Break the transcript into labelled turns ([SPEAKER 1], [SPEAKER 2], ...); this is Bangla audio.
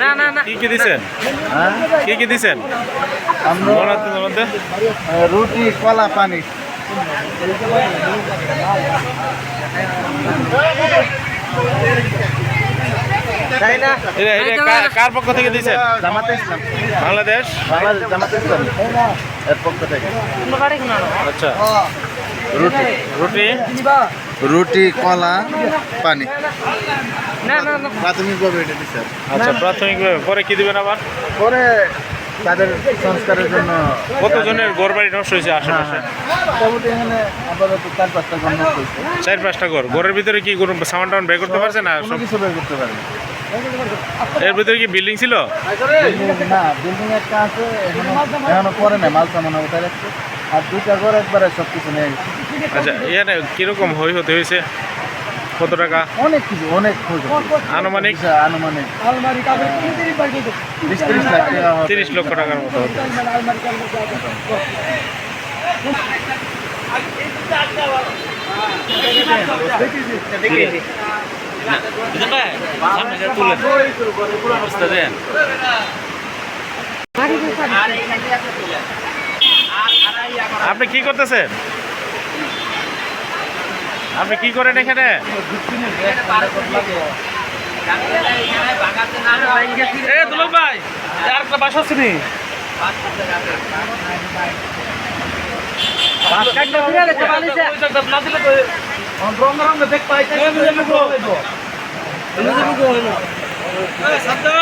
[SPEAKER 1] না না না।
[SPEAKER 2] কি কি দিছেন?
[SPEAKER 3] হ্যাঁ?
[SPEAKER 2] কি কি দিছেন?
[SPEAKER 3] রুটি কলা পানি।
[SPEAKER 2] কার পক্ষ থেকে
[SPEAKER 3] জামাতে ইসলাম।
[SPEAKER 2] বাংলাদেশ?
[SPEAKER 3] বাংলাদেশ জামাতে ইসলাম। এর পক্ষ থেকে।
[SPEAKER 2] আচ্ছা।
[SPEAKER 3] রুটি।
[SPEAKER 2] রুটি
[SPEAKER 3] রুটি কলা পানি।
[SPEAKER 1] না না না।
[SPEAKER 3] প্রাথমিকভাবে এটা দিচ্ছে
[SPEAKER 2] আচ্ছা প্রাথমিকভাবে। পরে কি দিবেন আবার?
[SPEAKER 3] পরে তাদের সংস্কারের জন্য
[SPEAKER 2] কতজনের ঘর বাড়ি নষ্ট হয়েছে
[SPEAKER 3] হ্যাঁ,
[SPEAKER 2] আশেপাশে?
[SPEAKER 3] হ্যাঁ। মোটামুটি এখানে আপাতত চার পাঁচটা গণ্য করছে
[SPEAKER 2] চার পাঁচটা ঘর। ঘরের ভিতরে কি কোনো সামান টামান বের করতে পারছে না সব?
[SPEAKER 3] কিছু বের করতে পারে না
[SPEAKER 2] এর ভিতরে কি বিল্ডিং ছিল?
[SPEAKER 3] না বিল্ডিং একটা আছে এখনও পরে নাই মাল সামান উঠে রাখছে আর দুইটা ঘর একবারে সব কিছু নিয়ে গেছে।
[SPEAKER 2] আচ্ছা এখানে কীরকম হই হতে হয়েছে কত টাকা?
[SPEAKER 3] অনেক কিছু অনেক
[SPEAKER 2] আনুমানিক?
[SPEAKER 3] বিষয় আনুমানিক। তিরিশ
[SPEAKER 2] লক্ষ টাকার মতো। আপনি কি করতেছেন? আপনি কি করেন এখানে? এ দুলক ভাই আর একটা বাসা আছে নি